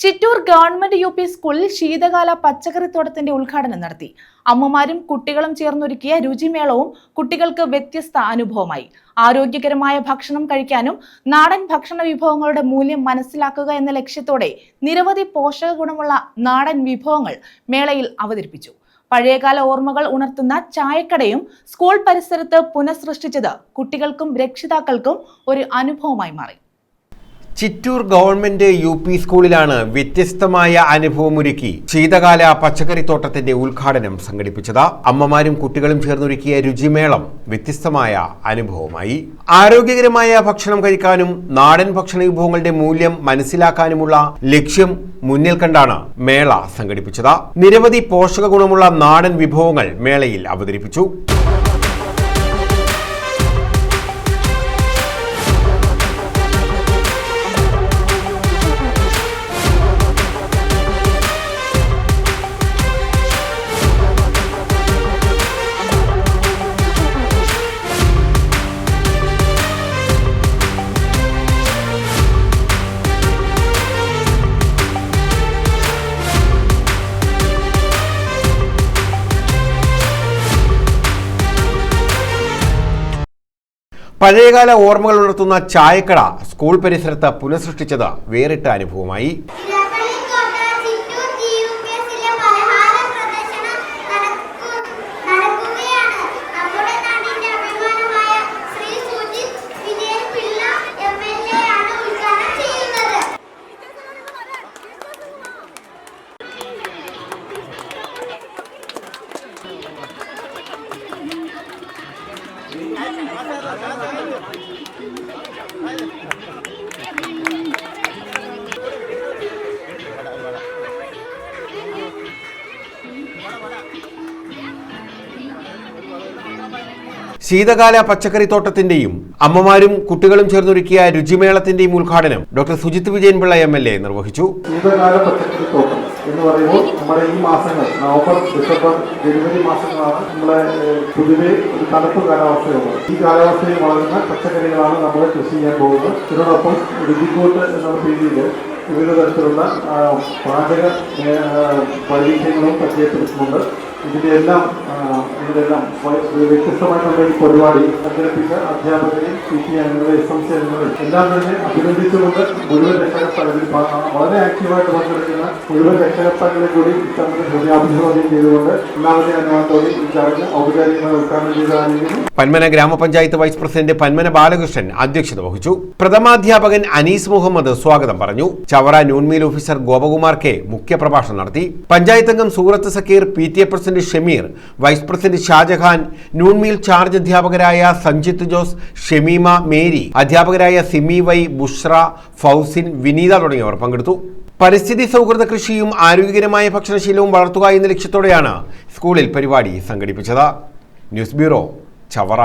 Chittur government U P സ്കൂളിൽ ശീതകാല പച്ചക്കറിത്തോട്ടത്തിന്റെ ഉദ്ഘാടനം നടത്തി. അമ്മമാരും കുട്ടികളും ചേർന്നൊരുക്കിയ രുചിമേളവും കുട്ടികൾക്ക് വ്യത്യസ്ത അനുഭവമായി. ആരോഗ്യകരമായ ഭക്ഷണം കഴിക്കാനും നാടൻ ഭക്ഷണ വിഭവങ്ങളുടെ മൂല്യം മനസ്സിലാക്കുക എന്ന ലക്ഷ്യത്തോടെ നിരവധി പോഷക ഗുണമുള്ള നാടൻ വിഭവങ്ങൾ മേളയിൽ അവതരിപ്പിച്ചു. പഴയകാല ഓർമ്മകൾ ഉണർത്തുന്ന ചായക്കടയും സ്കൂൾ പരിസരത്ത് പുനഃസൃഷ്ടിച്ചത് കുട്ടികൾക്കും രക്ഷിതാക്കൾക്കും ഒരു അനുഭവമായി മാറി. ചിറ്റൂർ ഗവൺമെന്റ് യു പി സ്കൂളിലാണ് വ്യത്യസ്തമായ അനുഭവമൊരുക്കി ശീതകാല പച്ചക്കറിത്തോട്ടത്തിന്റെ ഉദ്ഘാടനം സംഘടിപ്പിച്ചത്. അമ്മമാരും കുട്ടികളും ചേർന്നൊരുക്കിയ രുചിമേളം വ്യത്യസ്തമായ അനുഭവമായി. ആരോഗ്യകരമായ ഭക്ഷണം കഴിക്കാനും നാടൻ ഭക്ഷണ വിഭവങ്ങളുടെ മൂല്യം മനസ്സിലാക്കാനുമുള്ള ലക്ഷ്യം മുന്നിൽ കണ്ടാണ് മേള സംഘടിപ്പിച്ചത്. നിരവധി പോഷക ഗുണമുള്ള നാടൻ വിഭവങ്ങൾ മേളയിൽ അവതരിപ്പിച്ചു. പഴയകാല ഓർമ്മകൾ ഉണർത്തുന്ന ചായക്കട സ്കൂൾ പരിസരത്ത് പുനഃസൃഷ്ടിച്ചത് വേറിട്ട അനുഭവമായി. ശീതകാല പച്ചക്കറിത്തോട്ടത്തിന്റെയും അമ്മമാരും കുട്ടികളും ചേർന്നൊരുക്കിയ രുചിമേളത്തിന്റെയും ഉദ്ഘാടനം doctor Sujith Vijayanpillai M L A നിർവഹിച്ചു. ശീതകാല പച്ചക്കറി തോട്ടം എന്ന് പറയുമ്പോൾ നമ്മുടെ ഈ മാസങ്ങൾ നവംബർ ഡിസംബർ ജനുവരി മാസങ്ങളാണ് നമ്മളെ ഏഹ്, പൊതുവെ ഒരു തണുപ്പ് കാലാവസ്ഥയുള്ളത്. ഈ കാലാവസ്ഥയിൽ വളരുന്ന പച്ചക്കറികളാണ് നമ്മൾ കൃഷി ചെയ്യാൻ പോകുന്നത്. ഇതിനോടൊപ്പം രുചിക്കൂട്ട് എന്ന രീതിയിൽ വിവിധ തരത്തിലുള്ള പാചക വൈവിധ്യങ്ങളും പരിചയപ്പെടുത്തുന്നുണ്ട്. ഇതിന്റെ എല്ലാം എല്ലാം വ്യത്യസ്തമായിട്ടുള്ള ഈ പരിപാടി അധ്യാപിക അധ്യാപകരെ പി ടി അംഗങ്ങളെ എസ് എം സി അംഗങ്ങളെ എല്ലാം തന്നെ അഭിനന്ദിച്ചുകൊണ്ട് മുഴുവൻ രക്ഷകർത്താക്കളിൽ വളരെ ആക്റ്റീവായിട്ട് പങ്കെടുക്കുന്ന മുഴുവൻ രക്ഷകർത്താക്കളെ കൂടി ഇത്തരത്തിൽ ഹൃദയാഭിവാദ്യം ചെയ്തുകൊണ്ട് എല്ലാവരുടെയും അനുഭവത്തോടെ ഈ ചടങ്ങ് ഔപചാരികമായി ഉദ്ഘാടനം ചെയ്തായിരിക്കുന്നു പന്മന ഗ്രാമപഞ്ചായത്ത് വൈസ് പ്രസിഡന്റ് പന്മന ബാലകൃഷ്ണൻ അധ്യക്ഷത വഹിച്ചു. പ്രഥമാധ്യാപകൻ അനീസ് മുഹമ്മദ് സ്വാഗതം പറഞ്ഞു. Chavara noon meal officer Gopakumar K മുഖ്യപ്രഭാഷണം നടത്തി. പഞ്ചായത്ത് അംഗം Surath Zakir P T A president Shameer vice president Shajahan noon meal charge അധ്യാപകരായ സഞ്ജിത്ത് ജോസ് ഷമീമ മേരി അധ്യാപകരായ സിമി വൈ ബുഷ്ര ഫൗസിൻ വിനീത തുടങ്ങിയവർ പങ്കെടുത്തു. പരിസ്ഥിതി സൗഹൃദ കൃഷിയും ആരോഗ്യകരമായ ഭക്ഷണശീലവും വളർത്തുക എന്ന ലക്ഷ്യത്തോടെയാണ് സ്കൂളിൽ പരിപാടി സംഘടിപ്പിച്ചത്. News bureau Chavara.